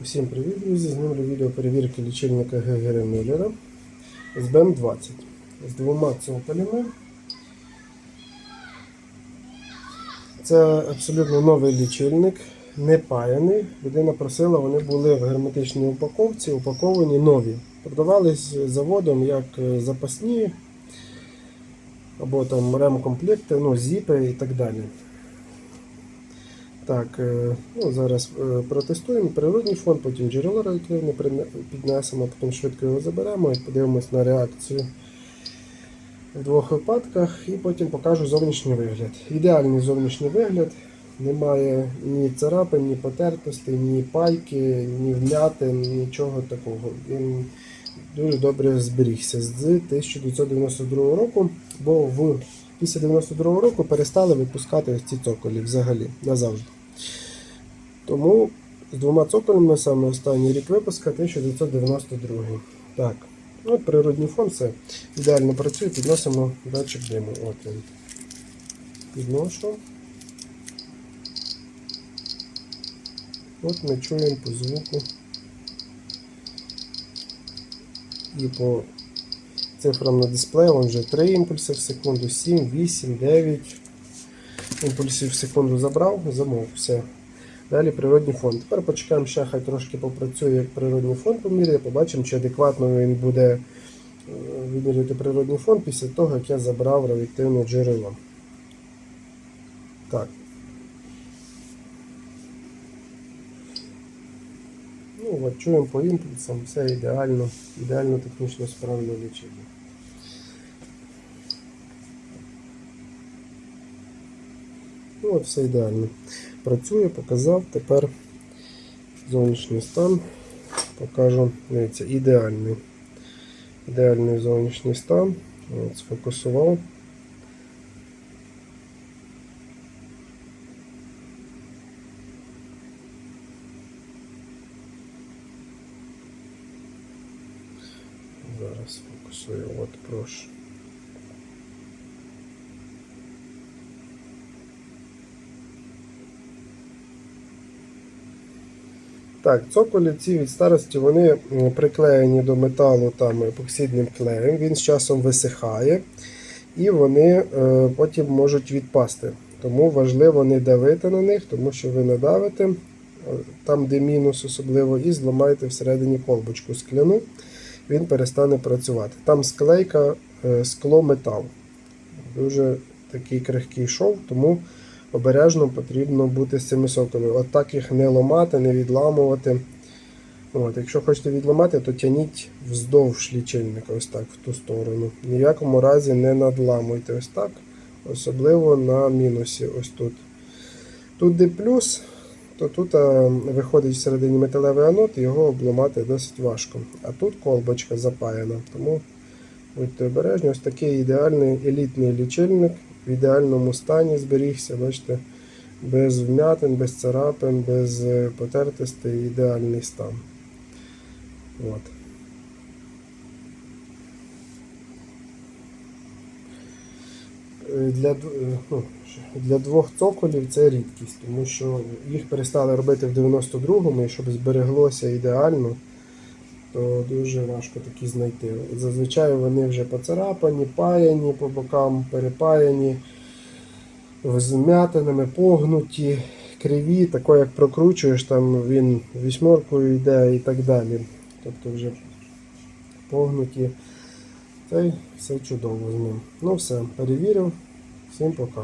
Усім привіт, друзі! Знімлю відео перевірки лічильника ГГР Мюллера з БМ-20 з двома цоколями. Це абсолютно новий лічильник, не паяний. Людина просила, вони були в герметичній упаковці, упаковані нові. Продавались заводом як е, запасні або там ремкомплекти, ну, зіпи і так далі. Так, е, ну, зараз е, протестуємо природний фон, потім джерело радіоактивне піднесемо, потім швидко його заберемо і подивимось на реакцію в двох випадках і потім покажу зовнішній вигляд. Ідеальний зовнішній вигляд. Немає ні царапин, ні потертостей, ні пайки, ні вмятин, нічого такого. Він дуже добре зберігся з 1992 року, бо в після 92 року перестали випускати ось ці цоколі взагалі назавжди. Тому з двома цоколями саме останній рік випуска 1992. Так, от природний фон все ідеально працює, підносимо датчик диму. От він. Підношу. От ми чуємо по звуку і по цифрам на дисплеї, вже 3 імпульси в секунду, 7, 8, 9 імпульсів в секунду забрав, замов, все. Далі природний фон. Тепер почекаємо ще, хай трошки попрацює, як природний фон поміряє, побачимо, чи адекватно він буде е, вимірювати природний фон після того, як я забрав радіоактивне джерело. Так. Ну, от чуємо по імпульсам, все ідеально, ідеально технічно справно лічення. Ну, от все ідеально. Працює, показав. Тепер зовнішній стан. Покажу. Дивіться, ідеальний. Ідеальний зовнішній стан. От, сфокусував. Зараз фокусую, от прошу. Так, цоколі ці від старості вони приклеєні до металу там епоксидним клеєм, він з часом висихає і вони е, потім можуть відпасти. Тому важливо не давити на них, тому що ви надавите, е, там де мінус особливо, і зламаєте всередині колбочку скляну, він перестане працювати. Там склейка, е, скло метал. Дуже такий крихкий шов, тому обережно потрібно бути з цими соками. От так їх не ламати, не відламувати. От, якщо хочете відламати, то тяніть вздовж лічильника, ось так, в ту сторону. В ніякому разі не надламуйте ось так, особливо на мінусі. ось тут. Тут де плюс, то тут а, виходить всередині металевий анод, його обламати досить важко. А тут колбочка запаяна. Тому будьте обережні, ось такий ідеальний елітний лічильник в ідеальному стані зберігся, бачите, без вмятин, без царапин, без е, потертостей, ідеальний стан. От. Е, Для, е, ну, для двох цоколів це рідкість, тому що їх перестали робити в 92-му, і щоб збереглося ідеально, то дуже важко такі знайти. Зазвичай вони вже поцарапані, паяні по бокам, перепаяні, з погнуті, криві, тако як прокручуєш, там він вісьмеркою йде і так далі. Тобто вже погнуті. Та й все чудово з ним. Ну все, перевірив. Всім пока.